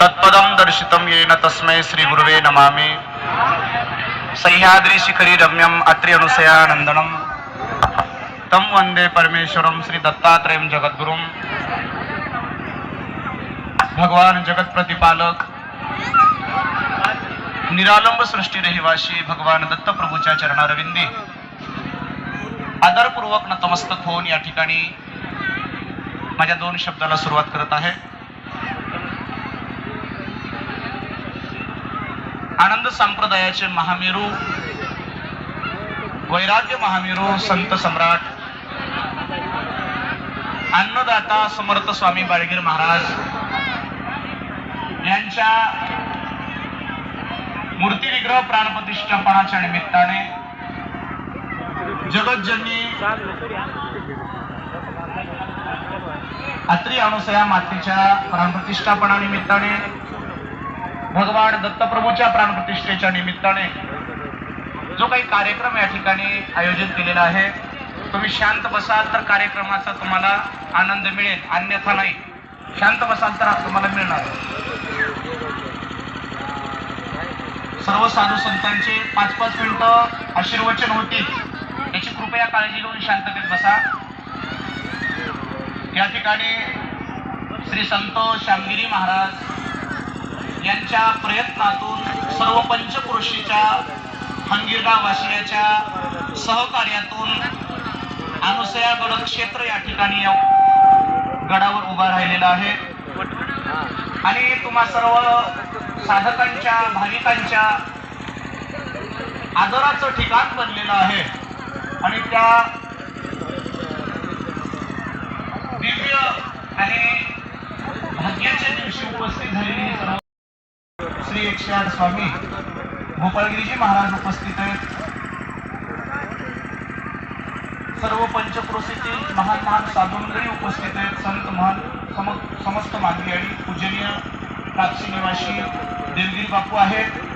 तत्पदं दर्शितं येन तस्मै श्री गुरुवे नमामि। सह्याद्री शिखरी रम्यम अत्रि अनुसयानंदनम तम वंदे परमेश्वरम श्री दत्तात्रयम जगद्गुरुम। भगवान जगत प्रतिपालक निरालंब सृष्टी रहिवाशी भगवान दत्त प्रभूच्या चरणारविंदी। आदरपूर्वक नतमस्तक होऊन या ठिकाणी माझ्या दोन शब्दाला सुरुवात करत आहे. आनंद संप्रदायाचे महामेरू वैराग्य महामेरू संत सम्राट अन्नदाता समर्थ स्वामी बाळगीर महाराज यांच्या मूर्ती विग्रह प्राणप्रतिष्ठापनाच्या निमित्ताने जगज्जनी अत्री अनुसया मातेच्या प्राणप्रतिष्ठापना निमित्ताने भगवान दत्तप्रभूच्या प्राणप्रतिष्ठेच्या निमित्ताने जो काही कार्यक्रम या ठिकाणी आयोजित केलेला आहे तुम्ही शांत बसाल तर कार्यक्रमाचा तुम्हाला आनंद मिळेल अन्यथा नाही. शांत बसाल तर तुम्हाला मिळणार. सर्व साधू संतांचे पाच पाच मिनिटं आशीर्वचन होतील. याची कृपया काळजी घेऊन शांततेत बसा. या ठिकाणी श्री संत श्यामगिरी महाराज यांच्या प्रयत्नातून सर्व पंचक्रोशीच्या हंगिरगाव वासियाच्या सहकार्यातून अनुसया गड क्षेत्र या ठिकाणी या गडावर उभा राहिलेला आहे. आणि तुम्हा सर्व साधकांच्या भाविकांच्या आदराचं ठिकाण बनलेलं आहे. आणि त्या श्री एकशे आठ स्वामी गोपाळगिरीजी महाराज उपस्थित आहेत. सर्व पंचक्रोशीतील महान महान साधुमंडळी उपस्थित आहेत. संत महान सम समस्त मानवी आणि पूजनीय कापसी निवासी देवगिरी बापू आहेत.